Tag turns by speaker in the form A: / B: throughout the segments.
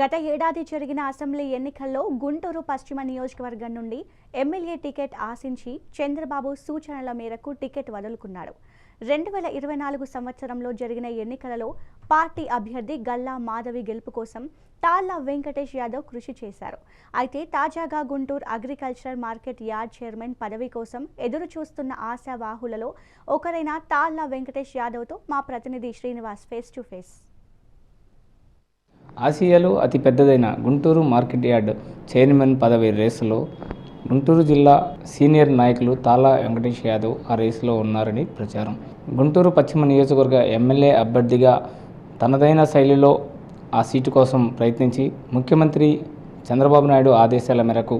A: గత ఏడాది జరిగిన అసెంబ్లీ ఎన్నికల్లో గుంటూరు పశ్చిమ నియోజకవర్గం నుండి ఎమ్మెల్యే టికెట్ ఆశించి చంద్రబాబు సూచనల మేరకు టికెట్ వదులుకున్నాడు. రెండు వేల ఇరవై నాలుగు సంవత్సరంలో జరిగిన ఎన్నికలలో పార్టీ అభ్యర్థి గల్లా మాధవి గెలుపు కోసం తాళ్ళ వెంకటేష్ యాదవ్ కృషి చేశారు. అయితే తాజాగా Guntur agriculture market yard chairman పదవి కోసం ఎదురు చూస్తున్న ఆశావాహులలో ఒకరైన తాళ్ళ వెంకటేష్ యాదవ్తో మా ప్రతినిధి శ్రీనివాస్ ఫేస్ టు ఫేస్.
B: ఆసియాలో అతి పెద్దదైన గుంటూరు మార్కెట్ యార్డ్ చైర్మన్ పదవి రేసులో గుంటూరు జిల్లా సీనియర్ నాయకులు తాలా వెంకటేష్ యాదవ్ ఆ రేసులో ఉన్నారని ప్రచారం. గుంటూరు పశ్చిమ నియోజకవర్గ ఎమ్మెల్యే అభ్యర్థిగా తనదైన శైలిలో ఆ సీటు కోసం ప్రయత్నించి ముఖ్యమంత్రి చంద్రబాబు నాయుడు ఆదేశాల మేరకు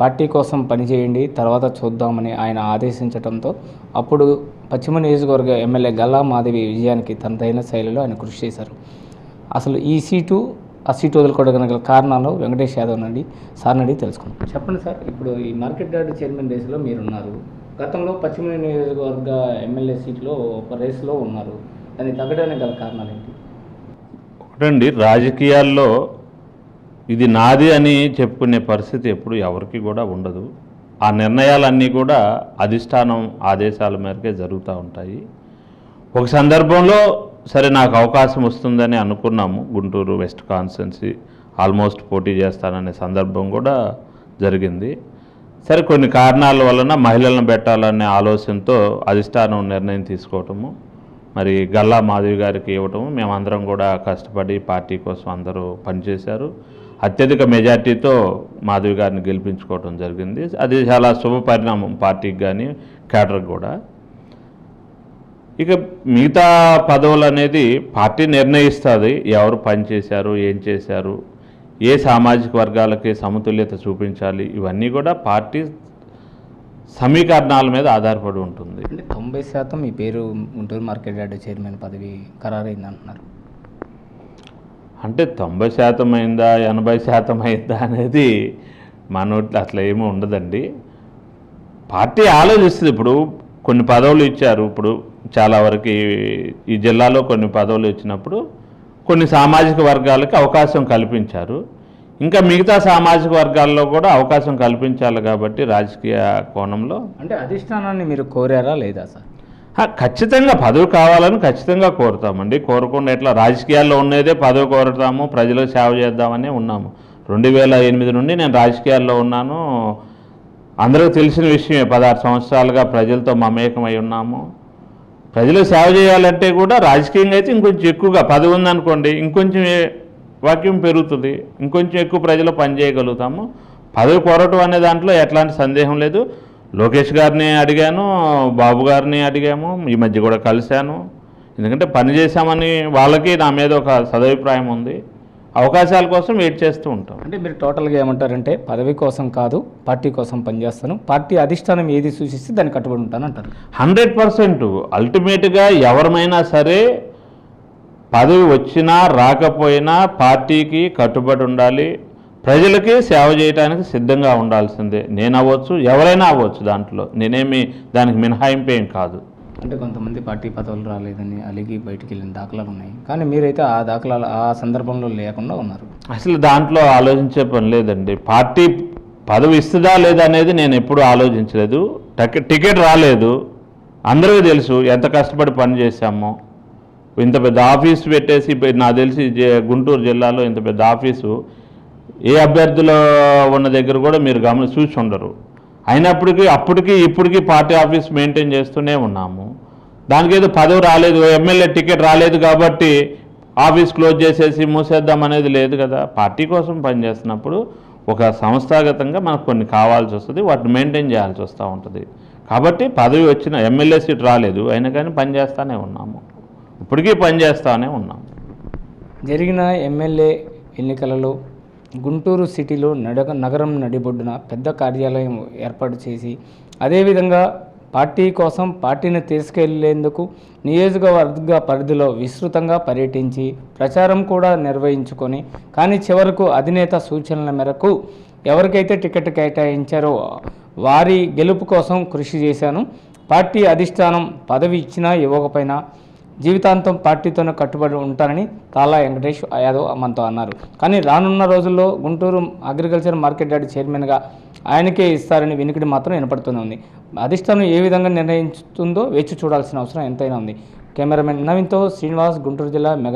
B: పార్టీ కోసం పనిచేయండి తర్వాత చూద్దామని ఆయన ఆదేశించడంతో అప్పుడు పశ్చిమ నియోజకవర్గ ఎమ్మెల్యే గల్లా మాధవి విజయానికి తనదైన శైలిలో ఆయన కృషి చేశారు. అసలు ఈ సీటు ఆ సీటు వదులుకోవడానికి గల కారణాలు వెంకటేష్ యాదవ్ నుండి సార్ నుండి తెలుసుకుంటాం చెప్పండి సార్ ఇప్పుడు ఈ మార్కెట్ యార్డ్ చైర్మన్ రేసులో మీరున్నారు. గతంలో పశ్చిమ నియోజకవర్గ ఎమ్మెల్యే సీట్లో ఒక రేసులో ఉన్నారు. దాన్ని తగ్గడానికి గల కారణాలు ఏంటి
C: ఒకటండి రాజకీయాల్లో ఇది నాది అని చెప్పుకునే పరిస్థితి ఎప్పుడు ఎవరికి కూడా ఉండదు. ఆ నిర్ణయాలన్నీ కూడా అధిష్టానం ఆదేశాల మేరకే జరుగుతూ ఉంటాయి. ఒక సందర్భంలో సరే నాకు అవకాశం వస్తుందని అనుకున్నాము. గుంటూరు వెస్ట్ కాన్స్టెన్సీ ఆల్మోస్ట్ పోటీ చేస్తాననే సందర్భం కూడా జరిగింది. సరే కొన్ని కారణాల వలన మహిళలను పెట్టాలనే ఆలోచనతో అధిష్టానం నిర్ణయం తీసుకోవటము మరి గల్లా మాధవి గారికి ఇవ్వటము మేమందరం కూడా కష్టపడి పార్టీ కోసం అందరూ పనిచేశారు. అత్యధిక మెజార్టీతో మాధవి గారిని గెలిపించుకోవటం జరిగింది. అది చాలా శుభ పరిణామం పార్టీకి కానీ కేటర్కి కూడా. ఇక మిగతా పదవులు అనేది పార్టీ నిర్ణయిస్తుంది. ఎవరు పని చేశారు ఏం చేశారు ఏ సామాజిక వర్గాలకి సమతుల్యత చూపించాలి ఇవన్నీ కూడా పార్టీ సమీకరణాల మీద ఆధారపడి ఉంటుంది.
B: అంటే తొంభై శాతం మీ పేరు గుంటూరు మార్కెట్ యార్డ్ చైర్మన్ పదవి ఖరారైంది అంటున్నారు
C: అంటే తొంభై శాతం అయిందా ఎనభై శాతం అయిందా అనేది మనోట్లో అట్లా ఏమీ ఉండదండి. పార్టీ ఆలోచిస్తుంది. ఇప్పుడు కొన్ని పదవులు ఇచ్చారు. ఇప్పుడు చాలా వరకు ఈ- జిల్లాలో కొన్ని పదవులు ఇచ్చినప్పుడు కొన్ని సామాజిక వర్గాలకి అవకాశం కల్పించారు. ఇంకా మిగతా సామాజిక వర్గాల్లో కూడా అవకాశం కల్పించాలి కాబట్టి రాజకీయ కోణంలో
B: అంటే అధిష్టానాన్ని మీరు కోరారా లేదా సార్?
C: ఖచ్చితంగా పదవి కావాలని ఖచ్చితంగా కోరుతామండి. కోరకుండా ఎట్లా రాజకీయాల్లో ఉన్నదే పదవి కోరుతాము ప్రజలకు సేవ చేద్దామని ఉన్నాము. రెండు వేల ఎనిమిది నుండి నేను రాజకీయాల్లో ఉన్నాను. అందరికీ తెలిసిన విషయమే పదహారు సంవత్సరాలుగా ప్రజలతో మమేకమై ఉన్నాము. ప్రజలు సేవ చేయాలంటే కూడా రాజకీయంగా అయితే ఇంకొంచెం ఎక్కువగా పదవి ఉందనుకోండి ఇంకొంచెం వాక్యం పెరుగుతుంది ఇంకొంచెం ఎక్కువ ప్రజలు పనిచేయగలుగుతాము పదవి కోరటం అనే దాంట్లో ఎట్లాంటి సందేహం లేదు. లోకేష్ గారిని అడిగాను బాబు గారిని అడిగాము ఈ మధ్య కూడా కలిశాను. ఎందుకంటే పని చేశామని వాళ్ళకి నా మీద ఒక సదభిప్రాయం ఉంది. అవకాశాల కోసం వెయిట్ చేస్తూ ఉంటాం.
B: అంటే మీరు టోటల్గా ఏమంటారంటే పదవి కోసం కాదు పార్టీ కోసం పనిచేస్తాను. పార్టీ అధిష్టానం ఏది సూచిస్తే దాన్ని కట్టుబడి ఉంటాను అంటారు.
C: హండ్రెడ్ పర్సెంట్ అల్టిమేట్గా ఎవరమైనా సరే పదవి వచ్చినా రాకపోయినా పార్టీకి కట్టుబడి ఉండాలి. ప్రజలకి సేవ చేయడానికి సిద్ధంగా ఉండాల్సిందే. నేను అవ్వచ్చు ఎవరైనా అవ్వచ్చు దాంట్లో. నేనేమి దానికి మినహాయింపు ఏం కాదు.
B: అంటే కొంతమంది పార్టీ పదవులు రాలేదని అలిగి బయటికి వెళ్ళిన దాఖలాలు ఉన్నాయి. కానీ మీరైతే ఆ దాఖలాలు ఆ సందర్భంలో లేకుండా ఉన్నారు.
C: అసలు దాంట్లో ఆలోచించే పని లేదండి. పార్టీ పదవి ఇస్తుందా లేదా అనేది నేను ఎప్పుడూ ఆలోచించలేదు. టికెట్ రాలేదు. అందరికీ తెలుసు ఎంత కష్టపడి పని చేశామో. ఇంత పెద్ద ఆఫీస్ పెట్టేసి నాకు తెలిసి జే- గుంటూరు జిల్లాలో ఇంత పెద్ద ఆఫీసు. ఏ అభ్యర్థులు ఉన్న దగ్గర కూడా మీరు గమని చూసి ఉండరు. అయినప్పటికీ అప్పటికి ఇప్పటికీ పార్టీ ఆఫీస్ మెయింటైన్ చేస్తూనే ఉన్నాము. దానికి ఏదో పదవి రాలేదు ఎమ్మెల్యే టికెట్ రాలేదు కాబట్టి ఆఫీస్ క్లోజ్ చేసేసి మూసేద్దాం అనేది లేదు కదా. పార్టీ కోసం పనిచేస్తున్నప్పుడు ఒక సంస్థాగతంగా మనకు కొన్ని కావాల్సి వస్తుంది వాటిని మెయింటైన్ చేయాల్సి వస్తూ ఉంటుంది. కాబట్టి పదవి వచ్చిన ఎమ్మెల్యే సీట్ రాలేదు అయినా కానీ పనిచేస్తూనే ఉన్నాము. ఇప్పటికీ పనిచేస్తూనే ఉన్నాము.
B: జరిగిన ఎమ్మెల్యే ఎన్నికలలో గుంటూరు సిటీలో నడక నగరం నడిబొడ్డున పెద్ద కార్యాలయం ఏర్పాటు చేసి అదేవిధంగా పార్టీ కోసం పార్టీని తీసుకెళ్ళేందుకు నియోజకవర్గ పరిధిలో విస్తృతంగా పర్యటించి ప్రచారం కూడా నిర్వహించుకొని కానీ చివరకు అధినేత సూచనల మేరకు ఎవరికైతే టికెట్ కేటాయించారో వారి గెలుపు కోసం కృషి చేశాను. పార్టీ అధిష్టానం పదవి ఇచ్చినా ఇవ్వకపోయినా జీవితాంతం పార్టీతోనే కట్టుబడి ఉంటానని తాలా వెంకటేష్ యాదవ్ మనతో అన్నారు. కానీ రానున్న రోజుల్లో గుంటూరు అగ్రికల్చర్ మార్కెట్ యార్డ్ చైర్మన్గా ఆయనకే ఇస్తారని వినికిడి మాత్రం వినపడుతూనే ఉంది. అధిష్టానం ఏ విధంగా నిర్ణయించుతుందో వేచి చూడాల్సిన అవసరం ఎంతైనా ఉంది. కెమెరామెన్ నవీన్తో శ్రీనివాస్ గుంటూరు జిల్లా మెగా